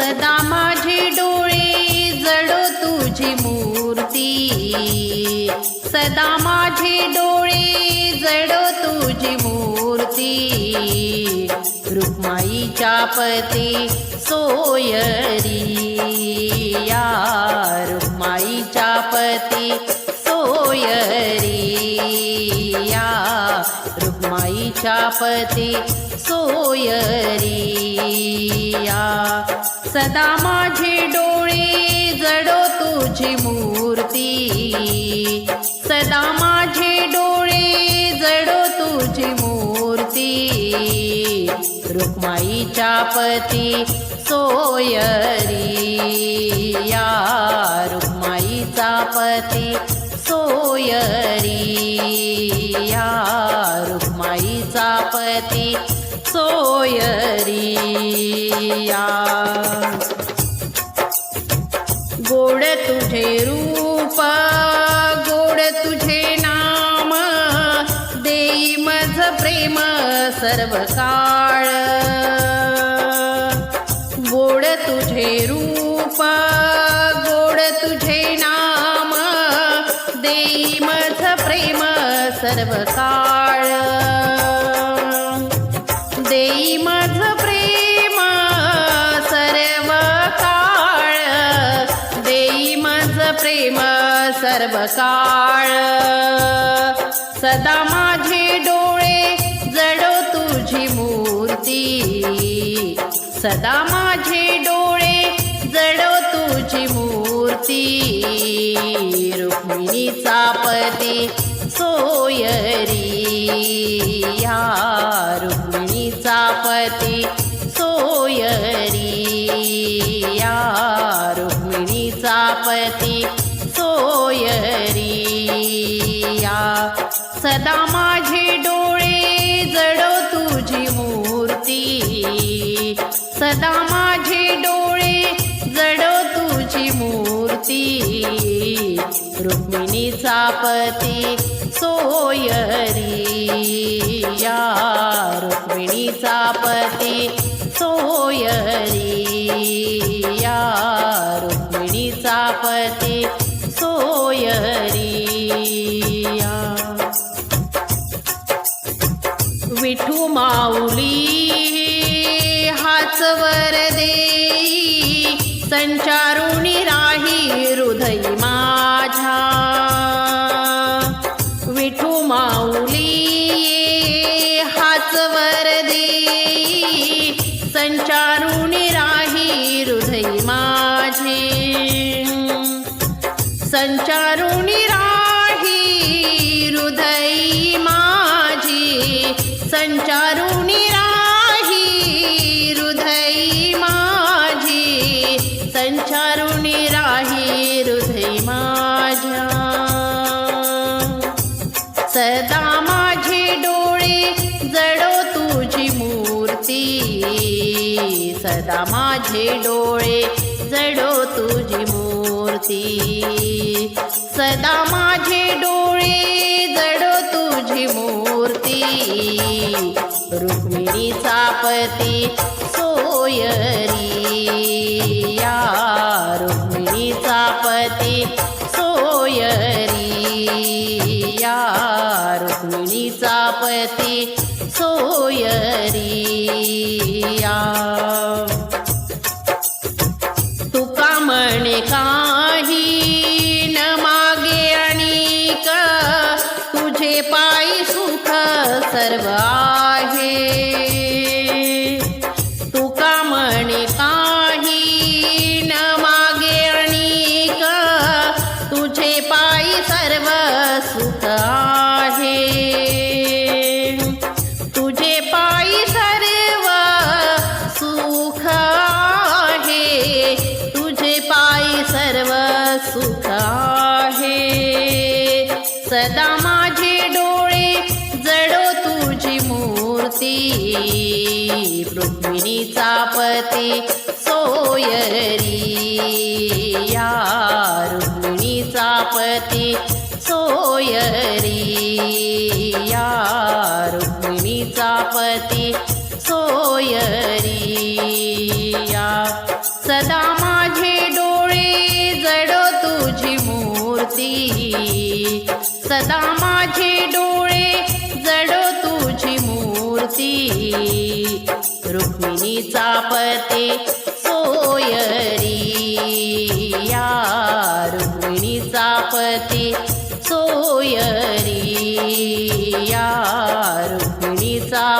सदा माझे डोळे जडो तुझी मूर्ती. सदा माझे डोळे जडो तुझी मूर्ती. रुक्माईच्या पती सोयरी. या रुक्माईच्या पती सोयरी. या रुक्माईच्या पती सोयरी या सदा माझे डोळे जडो तुझी मूर्ती. सदा माझे डोळे जडो तुझी मूर्ती. रुक्माईच्या पती सोयरी या रुक्माईचा पती सोयरी आरती सोयरिया. गोड तुझे रूप गोड तुझे नाम देई मज प्रेम सर्व काळ गोड तुझे रूप गोड तुझे नाम देई मज प्रेम सर्व काळ सर्व काळ सदा माझे डोळे जडो तुझी मूर्ती. सदा माझे डोळे जडो तुझी मूर्ती. रुक्मिणीचा पती सोयरी. या रुक्मिणीचा पती रुक्मिणीचा पती. सोयरी या रुक्मिणीचा पती. सोयरी या रुक्मिणीचा पती. सोयरी या. विठू माऊली हाच वर दे. पाऊली माऊली हाच वरदी. संचारून राही हृदय माझे. संचारुणी राही सदा माझे डोळे जडो तुझी मूर्ती. सदा माझे डोळे जडो तुझी मूर्ती. रुक्मिणीचा पती सोयरी. या रुक्मिणीचा पती सोयरी. या रुक्मिणीचा पती सोयरी. सर्व आहे. तुका म्हणे काही न मागे का तुझे पायी सर्व सुख आहे. तुझे पायी सर्व सुख आहे. तुझे पायी सर्व सुख आहे. सदा रुक्मिणीचा सोयरी. या रुक्मिणीचा पती सोयरी. या रुक्मिणीचा पती सोयरी. या सदा माझे डोळे जडो तुझी मूर्ती. सदा माझे चापते सोयरी. या रुक्मिणीचा पती सोयरी. या रुक्मिणीचा